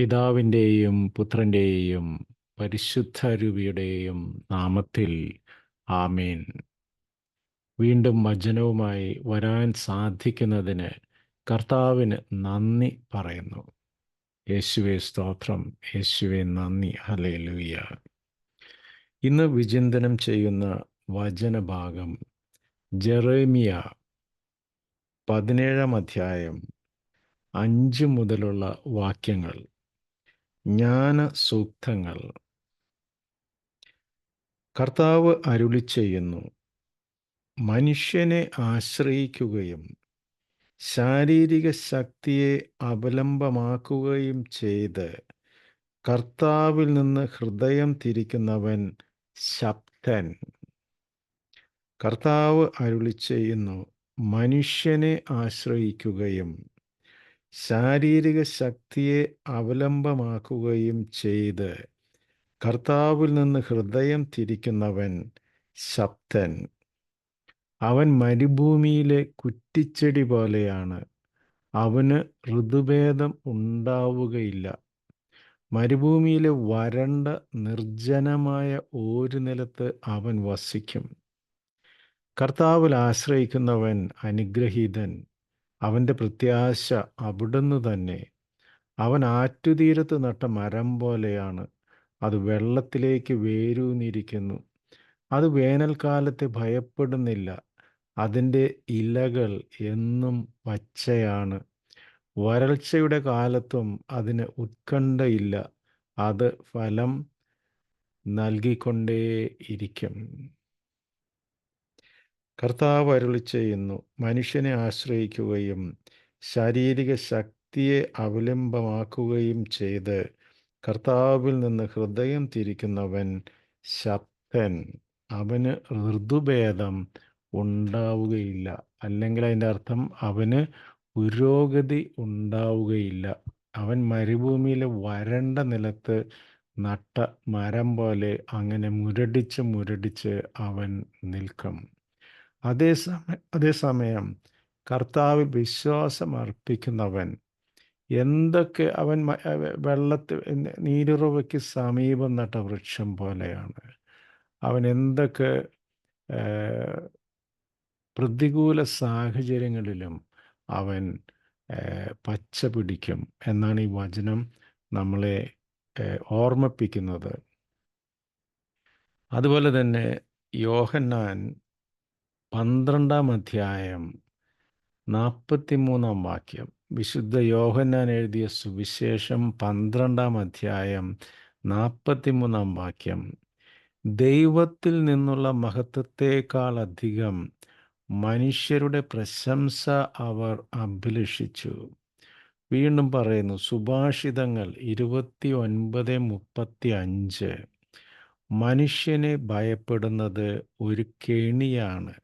പിതാവിന്റെയും പുത്രന്റെയും പരിശുദ്ധ രൂപിയുടെയും നാമത്തിൽ ആമീൻ. വീണ്ടും വചനവുമായി വരാൻ സാധിക്കുന്നതിന് കർത്താവിന് നന്ദി പറയുന്നു. യേശുവെ സ്തോത്രം. യേശുവെ നന്ദി. ഹലേ ലൂയ ഇന്ന് വിചിന്തനം ചെയ്യുന്ന വചനഭാഗം ജെറേമിയ പതിനേഴാം അധ്യായം അഞ്ച് മുതലുള്ള വാക്യങ്ങൾ. ജ്ഞാന സൂക്തങ്ങൾ. കർത്താവ് അരുളി ചെയ്യുന്നു മനുഷ്യനെ ആശ്രയിക്കുകയും ശാരീരിക ശക്തിയെ അവലംബമാക്കുകയും ചെയ്ത് കർത്താവിൽ നിന്ന് ഹൃദയം തിരിക്കുന്നവൻ ശബ്ദൻ. കർത്താവ് അരുളി ചെയ്യുന്നു മനുഷ്യനെ ആശ്രയിക്കുകയും ശാരീരിക ശക്തിയെ അവലംബമാക്കുകയും ചെയ്ത് കർത്താവിൽ നിന്ന് ഹൃദയം തിരിക്കുന്നവൻ ശബ്ദൻ. അവൻ മരുഭൂമിയിലെ കുറ്റിച്ചെടി പോലെയാണ്. അവന് ഋതുഭേദം ഉണ്ടാവുകയില്ല. മരുഭൂമിയിലെ വരണ്ട നിർജനമായ ഒരു നിലത്ത് അവൻ വസിക്കും. കർത്താവിൽ ആശ്രയിക്കുന്നവൻ അനുഗ്രഹീതൻ. അവന്റെ പ്രത്യാശ അവിടുന്ന് തന്നെ. അവൻ ആറ്റുതീരത്ത് നട്ട മരം പോലെയാണ്. അത് വെള്ളത്തിലേക്ക് വേരൂന്നിരിക്കുന്നു അത് വേനൽക്കാലത്തെ ഭയപ്പെടുന്നില്ല. അതിന്റെ ഇലകൾ എന്നും പച്ചയാണ്. വരൾച്ചയുടെ കാലത്തും അതിന് ഉത്കണ്ഠയില്ല. അത് ഫലം നൽകിക്കൊണ്ടേയിരിക്കും. കർത്താവ് അരുളി ചെയ്യുന്നു. മനുഷ്യനെ ആശ്രയിക്കുകയും ശാരീരിക ശക്തിയെ അവലംബമാക്കുകയും ചെയ്ത് കർത്താവിൽ നിന്ന് ഹൃദയം തിരിക്കുന്നവൻ ശക്തൻ. അവന് ഋതുഭേദം ഉണ്ടാവുകയില്ല. അല്ലെങ്കിൽ അതിന്റെ അർത്ഥം അവന് പുരോഗതി ഉണ്ടാവുകയില്ല. അവൻ മരുഭൂമിയിലെ വരണ്ട നിലത്ത് നട്ട മരം പോലെ അങ്ങനെ മുരടിച്ച് മുരടിച്ച് അവൻ നിൽക്കും. അതേസമയം അതേസമയം കർത്താവിൽ വിശ്വാസം അർപ്പിക്കുന്നവൻ എന്തൊക്കെ അവൻ വെള്ളത്തിൽ നീരുറവയ്ക്ക് സമീപം നട്ട വൃക്ഷം പോലെയാണ്. അവൻ എന്തൊക്കെ പ്രതികൂല സാഹചര്യങ്ങളിലും അവൻ പച്ച പിടിക്കും എന്നാണ് ഈ വചനം നമ്മളെ ഓർമ്മിപ്പിക്കുന്നത്. അതുപോലെ തന്നെ യോഹന്നാൻ പന്ത്രണ്ടാം അധ്യായം നാൽപ്പത്തിമൂന്നാം വാക്യം. വിശുദ്ധ യോഹന്നാൻ എഴുതിയ സുവിശേഷം പന്ത്രണ്ടാം അധ്യായം നാൽപ്പത്തിമൂന്നാം വാക്യം. ദൈവത്തിൽ നിന്നുള്ള മഹത്വത്തെക്കാൾ അധികം മനുഷ്യരുടെ പ്രശംസ അവർ അഭിലഷിച്ചു. വീണ്ടും പറയുന്നു സുഭാഷിതങ്ങൾ ഇരുപത്തി ഒൻപത് മുപ്പത്തി അഞ്ച് മനുഷ്യനെ ഭയപ്പെടുന്നത് ഒരു കെണിയാണ്.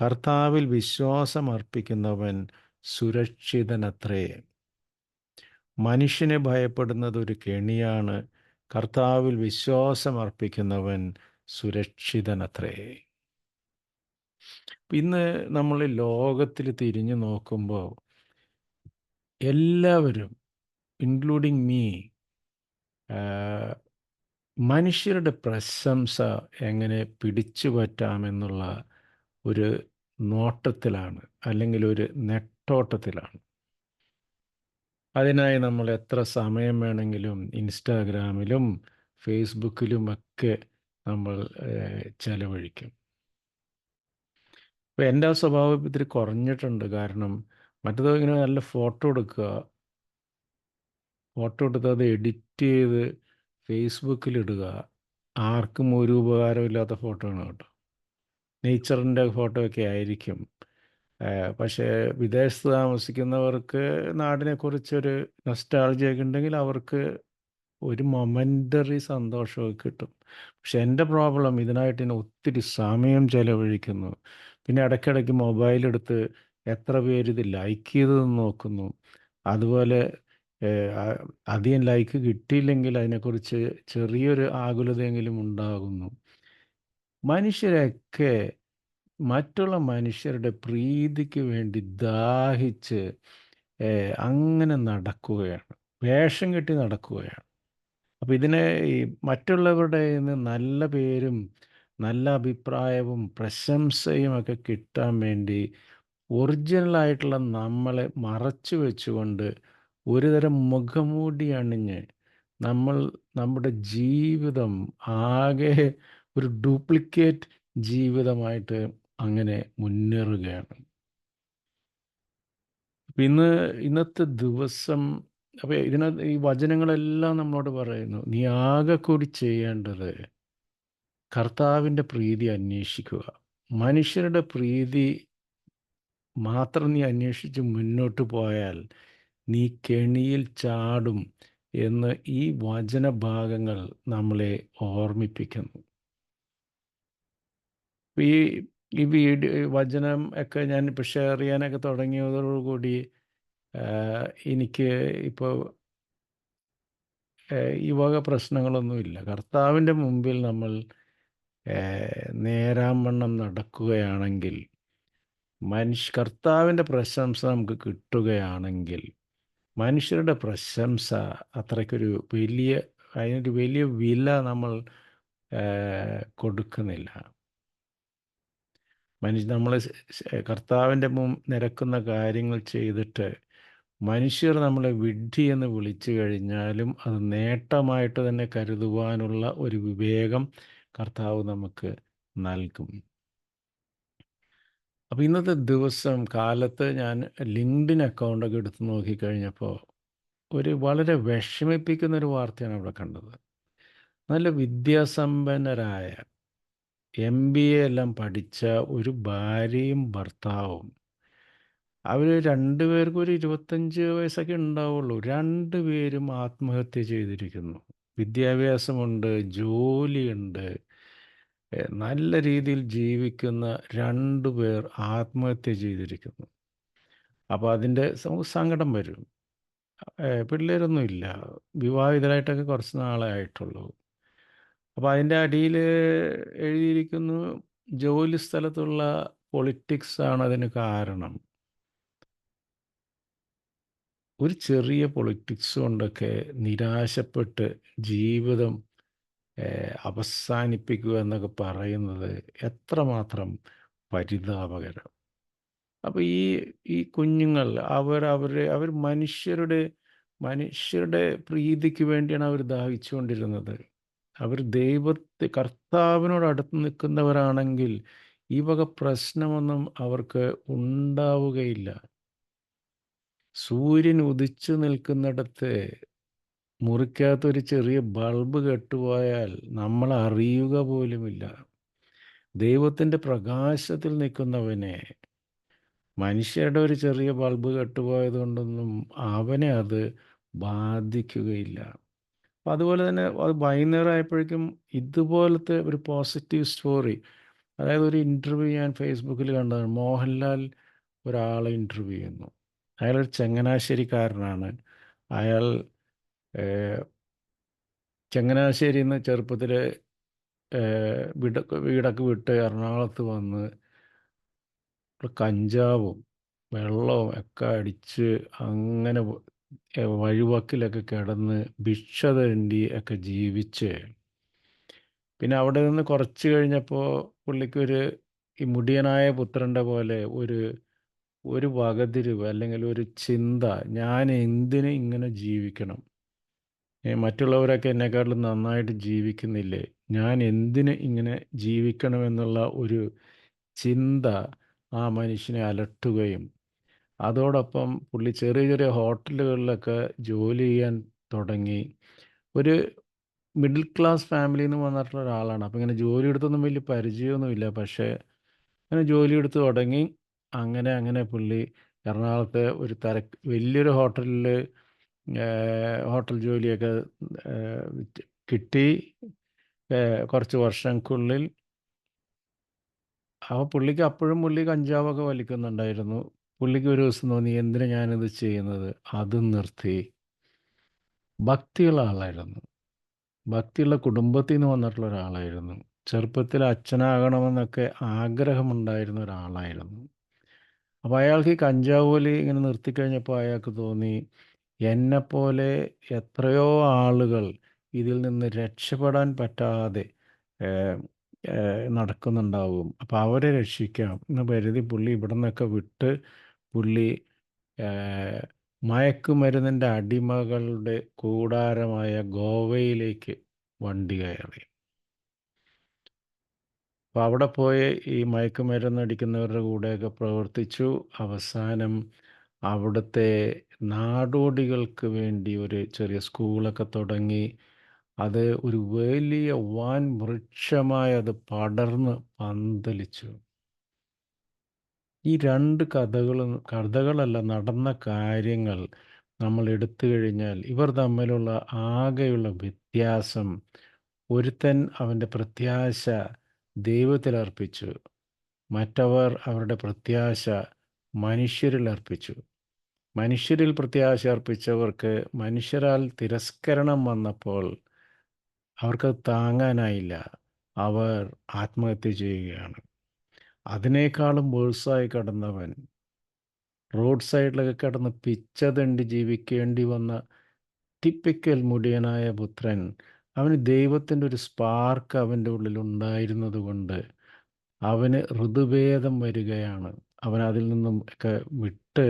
കർത്താവിൽ വിശ്വാസമർപ്പിക്കുന്നവൻ സുരക്ഷിതനത്രേ. മനുഷ്യനെ ഭയപ്പെടുന്നത് ഒരു കെണിയാണ്. കർത്താവിൽ വിശ്വാസമർപ്പിക്കുന്നവൻ സുരക്ഷിതനത്രേ. ഇന്ന് നമ്മൾ ലോകത്തിൽ തിരിഞ്ഞു നോക്കുമ്പോൾ എല്ലാവരും ഇൻക്ലൂഡിങ് മീ മനുഷ്യരുടെ പ്രശംസ എങ്ങനെ പിടിച്ചു പറ്റാമെന്നുള്ള ഒരു നോട്ടത്തിലാണ് അല്ലെങ്കിൽ ഒരു നെട്ടോട്ടത്തിലാണ്. അതിനായി നമ്മൾ എത്ര സമയം വേണമെങ്കിലും ഇൻസ്റ്റാഗ്രാമിലും ഫേസ്ബുക്കിലും ഒക്കെ നമ്മൾ ചെലവഴിക്കും. അപ്പോൾ എന്റെ ആ സ്വഭാവം ഇത്തിരി കുറഞ്ഞിട്ടുണ്ട്. കാരണം മറ്റേതോ ഇങ്ങനെ നല്ല ഫോട്ടോ എടുക്കുക. ഫോട്ടോ എടുത്ത് അത് എഡിറ്റ് ചെയ്ത് ഫേസ്ബുക്കിലിടുക ആർക്കും ഒരു ഉപകാരമില്ലാത്ത ഫോട്ടോ ആണ് കേട്ടോ. നേച്ചറിന്റെ ഫോട്ടോ ഒക്കെ ആയിരിക്കും പക്ഷേ വിദേശത്ത് താമസിക്കുന്നവർക്ക് നാടിനെക്കുറിച്ചൊരു നൊസ്റ്റാൾജിയൊക്കെ ഉണ്ടെങ്കിൽ അവർക്ക് ഒരു മൊമെന്ററി സന്തോഷമൊക്കെ കിട്ടും. പക്ഷെ എന്റെ പ്രോബ്ലം ഇതിനായിട്ട് ഞാൻ ഒത്തിരി സമയം ചെലവഴിക്കുന്നു. പിന്നെ ഇടയ്ക്കിടയ്ക്ക് മൊബൈൽ എടുത്ത് എത്ര പേര് ഇത് ലൈക്ക് ചെയ്തതെന്ന് നോക്കുന്നു. അതുപോലെ അധികം ലൈക്ക് കിട്ടിയില്ലെങ്കിൽ അതിനെക്കുറിച്ച് ചെറിയൊരു ആകുലതയെങ്കിലും ഉണ്ടാകുന്നു. മനുഷ്യരൊക്കെ മറ്റുള്ള മനുഷ്യരുടെ പ്രീതിക്ക് വേണ്ടി ദാഹിച്ച് അങ്ങനെ നടക്കുകയാണ്. വേഷം കെട്ടി നടക്കുകയാണ്. അപ്പോൾ ഇതിനെ ഈ മറ്റുള്ളവരുടെ നിന്ന് നല്ല പേരും നല്ല അഭിപ്രായവും പ്രശംസയും ഒക്കെ കിട്ടാൻ വേണ്ടി ഒറിജിനലായിട്ടുള്ള നമ്മളെ മറച്ചു വെച്ചുകൊണ്ട് ഒരുതരം മുഖമൂടി അണിഞ്ഞ് നമ്മൾ നമ്മുടെ ജീവിതം ആകെ ഒരു ഡ്യൂപ്ലിക്കേറ്റ് ജീവിതമായിട്ട് അങ്ങനെ മുന്നേറുകയാണ്. അപ്പം ഇന്ന് ഇന്നത്തെ ദിവസം അപ്പോൾ ഇതിനകത്ത് ഈ വചനങ്ങളെല്ലാം നമ്മളോട് പറയുന്നു നീ ആകെ കൂടി ചെയ്യേണ്ടത് കർത്താവിന്റെ പ്രീതി അന്വേഷിക്കുക. മനുഷ്യരുടെ പ്രീതി മാത്രം നീ അന്വേഷിച്ച് മുന്നോട്ട് പോയാൽ നീ കെണിയിൽ ചാടും എന്ന് ഈ വചനഭാഗങ്ങൾ നമ്മളെ ഓർമ്മിപ്പിക്കുന്നു. ഈ ഈ വീഡിയോ വചനം ഒക്കെ ഞാൻ ഇപ്പോൾ ഷെയർ ചെയ്യാനൊക്കെ തുടങ്ങിയതോടുകൂടി എനിക്ക് ഇപ്പോൾ ഈ വക പ്രശ്നങ്ങളൊന്നുമില്ല കർത്താവിന്റെ മുമ്പിൽ നമ്മൾ നേരാമണ്ണം നടക്കുകയാണെങ്കിൽ മനുഷ്യ കർത്താവിന്റെ പ്രശംസ നമുക്ക് കിട്ടുകയാണെങ്കിൽ മനുഷ്യരുടെ പ്രശംസ അത്രയ്ക്കൊരു വലിയ അതിനൊരു വലിയ വില നമ്മൾ കൊടുക്കുന്നില്ല. മനുഷ്യ നമ്മൾ കർത്താവിന്റെ നിരക്കുന്ന കാര്യങ്ങൾ ചെയ്തിട്ട് മനുഷ്യർ നമ്മളെ വിഡ്ഢി എന്ന് വിളിച്ചു കഴിഞ്ഞാലും അത് നേട്ടമായിട്ട് തന്നെ കരുതുവാനുള്ള ഒരു വിവേകം കർത്താവ് നമുക്ക് നൽകും. അപ്പോൾ ഇന്നത്തെ ദിവസം കാലത്ത് ഞാൻ ലിങ്ക്ഡിൻ അക്കൗണ്ടൊക്കെ എടുത്ത് നോക്കിക്കഴിഞ്ഞപ്പോൾ ഒരു വളരെ വിഷമിപ്പിക്കുന്ന ഒരു വാർത്തയാണ് അവിടെ കണ്ടത്. നല്ല വിദ്യാസമ്പന്നരായ എം ബി എ എല്ലാം പഠിച്ച ഒരു ഭാര്യയും ഭർത്താവും. അവർ രണ്ടുപേർക്കും ഒരു ഇരുപത്തഞ്ച് വയസ്സൊക്കെ ഉണ്ടാവുള്ളൂ. രണ്ടുപേരും ആത്മഹത്യ ചെയ്തിരിക്കുന്നു. വിദ്യാഭ്യാസമുണ്ട് ജോലിയുണ്ട്. നല്ല രീതിയിൽ ജീവിക്കുന്ന രണ്ടു പേർ ആത്മഹത്യ ചെയ്തിരിക്കുന്നു. അപ്പോൾ അതിന്റെ സങ്കടം വരും. പിള്ളേരൊന്നുമില്ല വിവാഹിതരായിട്ടൊക്കെ കുറച്ച് നാളെ ആയിട്ടുള്ളൂ. അപ്പോൾ അതിന്റെ അടിയിൽ എഴുതിയിരിക്കുന്നു ജോലി സ്ഥലത്തുള്ള പൊളിറ്റിക്സ് ആണ് അതിന് കാരണം. ഒരു ചെറിയ പൊളിറ്റിക്സ് കൊണ്ടൊക്കെ നിരാശപ്പെട്ട് ജീവിതം അവസാനിപ്പിക്കുക എന്നൊക്കെ പറയുന്നത് എത്രമാത്രം പരിതാപകരം. അപ്പോൾ ഈ ഈ കുഞ്ഞുങ്ങൾ അവർ അവർ അവർ മനുഷ്യരുടെ മനുഷ്യരുടെ പ്രീതിക്ക് വേണ്ടിയാണ് അവർ ദാഹിച്ചുകൊണ്ടിരുന്നത്. അവർ ദൈവത്തെ കർത്താവിനോട് അടുത്ത് നിൽക്കുന്നവരാണെങ്കിൽ ഈ വക പ്രശ്നമൊന്നും അവർക്ക് ഉണ്ടാവുകയില്ല. സൂര്യൻ ഉദിച്ചു നിൽക്കുന്നിടത്ത് മുറിക്കകത്തൊരു ചെറിയ ബൾബ് കെട്ടുപോയാൽ നമ്മൾ അറിയുക പോലുമില്ല. ദൈവത്തിന്റെ പ്രകാശത്തിൽ നിൽക്കുന്നവനെ മനുഷ്യരുടെ ഒരു ചെറിയ ബൾബ് കെട്ടുപോയതുകൊണ്ടൊന്നും അവനെ അത് ബാധിക്കുകയില്ല. അതുപോലെ തന്നെ അത് വൈകുന്നേരം ആയപ്പോഴേക്കും ഇതുപോലത്തെ ഒരു പോസിറ്റീവ് സ്റ്റോറി അതായത് ഒരു ഇന്റർവ്യൂ ഞാൻ ഫേസ്ബുക്കിൽ കണ്ടതാണ്. മോഹൻലാൽ ഒരാളെ ഇന്റർവ്യൂ ചെയ്യുന്നു. അയാളൊരു ചങ്ങനാശ്ശേരിക്കാരനാണ്. അയാൾ ചങ്ങനാശ്ശേരിയിൽ നിന്ന് ചെറുപ്പത്തിൽ വീടൊക്കെ വീടൊക്കെ വിട്ട് എറണാകുളത്ത് വന്ന് കഞ്ചാവും വെള്ളവും ഒക്കെ അടിച്ച് അങ്ങനെ വഴിവക്കിലൊക്കെ കിടന്ന് ഭിക്ഷ തേണ്ടി ഒക്കെ ജീവിച്ച്. പിന്നെ അവിടെ നിന്ന് കുറച്ച് കഴിഞ്ഞപ്പോൾ പുള്ളിക്കൊരു ഈ മുടിയനായ പുത്രന്റെ പോലെ ഒരു ഒരു വകതിരിവ് അല്ലെങ്കിൽ ഒരു ചിന്ത ഞാൻ എന്തിന് ഇങ്ങനെ ജീവിക്കണം? മറ്റുള്ളവരൊക്കെ എന്നെക്കാട്ടിലും നന്നായിട്ട് ജീവിക്കുന്നില്ലേ? ഞാൻ എന്തിന് ഇങ്ങനെ ജീവിക്കണമെന്നുള്ള ഒരു ചിന്ത ആ മനുഷ്യനെ അലട്ടുകയും അതോടൊപ്പം പുള്ളി ചെറിയ ചെറിയ ഹോട്ടലുകളിലൊക്കെ ജോലി ചെയ്യാൻ തുടങ്ങി. ഒരു മിഡിൽ ക്ലാസ് ഫാമിലിയിൽ നിന്ന് വന്നിട്ടുള്ള ഒരാളാണ്. അപ്പം ഇങ്ങനെ ജോലി എടുത്തൊന്നും വലിയ പരിചയമൊന്നുമില്ല. പക്ഷേ അങ്ങനെ ജോലി എടുത്ത് തുടങ്ങി. അങ്ങനെ അങ്ങനെ പുള്ളി എറണാകുളത്തെ ഒരു തര വലിയൊരു ഹോട്ടലിൽ ഹോട്ടൽ ജോലിയൊക്കെ കിട്ടി. കുറച്ച് വർഷങ്ങൾക്കുള്ളിൽ. അപ്പോൾ പുള്ളിക്ക് അപ്പോഴും പുള്ളി കഞ്ചാവൊക്കെ വലിക്കുന്നുണ്ടായിരുന്നു. പുള്ളിക്ക് ഒരു ദിവസം തോന്നി എന്തിനാ ഞാനിത് ചെയ്യുന്നത്? അത് നിർത്തി. ഭക്തിയുള്ള ആളായിരുന്നു. ഭക്തിയുള്ള കുടുംബത്തിൽ നിന്ന് വന്നിട്ടുള്ള ഒരാളായിരുന്നു. ചെറുപ്പത്തിൽ അച്ഛനാകണമെന്നൊക്കെ ആഗ്രഹമുണ്ടായിരുന്ന ഒരാളായിരുന്നു. അപ്പോൾ അയാൾക്ക് ഈ കഞ്ചാവ് പോലെ ഇങ്ങനെ നിർത്തിക്കഴിഞ്ഞപ്പോൾ അയാൾക്ക് തോന്നി എന്നെപ്പോലെ എത്രയോ ആളുകൾ ഇതിൽ നിന്ന് രക്ഷപ്പെടാൻ പറ്റാതെ നടക്കുന്നുണ്ടാവും. അപ്പോൾ അവരെ രക്ഷിക്കാം എന്ന് കരുതി പുള്ളി ഇവിടെ നിന്നൊക്കെ വിട്ട് പുള്ളി മയക്കുമരുന്നിന്റെ അടിമകളുടെ കൂടാരമായ ഗോവയിലേക്ക് വണ്ടി കയറി. അപ്പം അവിടെ പോയി ഈ മയക്കുമരുന്ന് അടിക്കുന്നവരുടെ കൂടെയൊക്കെ പ്രവർത്തിച്ചു. അവസാനം അവിടുത്തെ നാടോടികൾക്ക് വേണ്ടി ഒരു ചെറിയ സ്കൂളൊക്കെ തുടങ്ങി. അത് ഒരു വലിയ വൻ വൃക്ഷമായി അത് പടർന്ന് പന്തലിച്ചു. ഈ രണ്ട് കഥകളും കഥകളല്ല നടന്ന കാര്യങ്ങൾ നമ്മൾ എടുത്തു കഴിഞ്ഞാൽ ഇവർ തമ്മിലുള്ള ആകെയുള്ള വ്യത്യാസം ഒരുത്തൻ അവന്റെ പ്രത്യാശ ദൈവത്തിൽ അർപ്പിച്ചു മറ്റവർ അവരുടെ പ്രത്യാശ മനുഷ്യരിൽ അർപ്പിച്ചു. മനുഷ്യരിൽ പ്രത്യാശ അർപ്പിച്ചവർക്ക് മനുഷ്യരാൽ തിരസ്കരണം വന്നപ്പോൾ അവർക്ക് താങ്ങാനായില്ല. അവർ ആത്മഹത്യ ചെയ്യുകയാണ്. അതിനേക്കാളും വേഴ്സായി കടന്നവൻ റോഡ് സൈഡിലൊക്കെ കിടന്ന് പിച്ചതണ്ടി ജീവിക്കേണ്ടി വന്ന ടിപ്പിക്കൽ മുടിയനായ പുത്രൻ അവന് ദൈവത്തിന്റെ ഒരു സ്പാർക്ക് അവന്റെ ഉള്ളിൽ ഉണ്ടായിരുന്നത് കൊണ്ട് അവന് ഋതുഭേദം വരികയാണ്. അവൻ അതിൽ നിന്നും ഒക്കെ വിട്ട്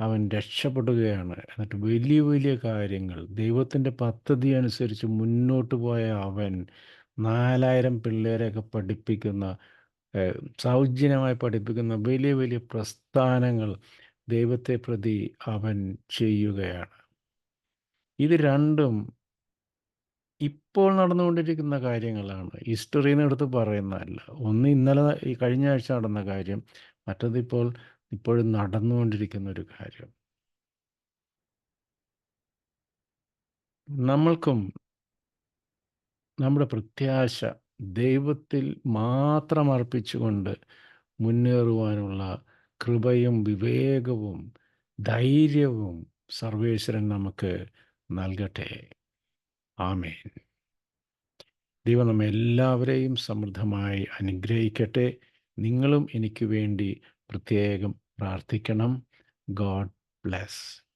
അവൻ രക്ഷപ്പെടുകയാണ്. എന്നിട്ട് വലിയ വലിയ കാര്യങ്ങൾ ദൈവത്തിന്റെ പദ്ധതി അനുസരിച്ച് മുന്നോട്ട് പോയ അവൻ നാലായിരം പിള്ളേരെയൊക്കെ പഠിപ്പിക്കുന്ന സൗജന്യമായി പഠിപ്പിക്കുന്ന വലിയ വലിയ പ്രസ്ഥാനങ്ങൾ ദൈവത്തെ പ്രതി അവൻ ചെയ്യുകയാണ്. ഇത് രണ്ടും ഇപ്പോൾ നടന്നുകൊണ്ടിരിക്കുന്ന കാര്യങ്ങളാണ്. ഹിസ്റ്ററിയിൽ നിന്ന് എടുത്ത് പറയുന്നതല്ല. ഒന്ന് ഇന്നലെ ഈ കഴിഞ്ഞ ആഴ്ച നടന്ന കാര്യം മറ്റത് ഇപ്പോൾ ഇപ്പോഴും നടന്നുകൊണ്ടിരിക്കുന്ന ഒരു കാര്യം. നമ്മൾക്കും നമ്മുടെ പ്രത്യാശ ദൈവത്തിൽ മാത്രം അർപ്പിച്ചുകൊണ്ട് മുന്നേറുവാനുള്ള കൃപയും വിവേകവും ധൈര്യവും സർവേശ്വരൻ നമുക്ക് നൽകട്ടെ. ആമേൻ. ദൈവം നമ്മെ എല്ലാവരെയും സമൃദ്ധമായി അനുഗ്രഹിക്കട്ടെ. നിങ്ങളും എനിക്ക് വേണ്ടി പ്രത്യേകം പ്രാർത്ഥിക്കണം. God bless.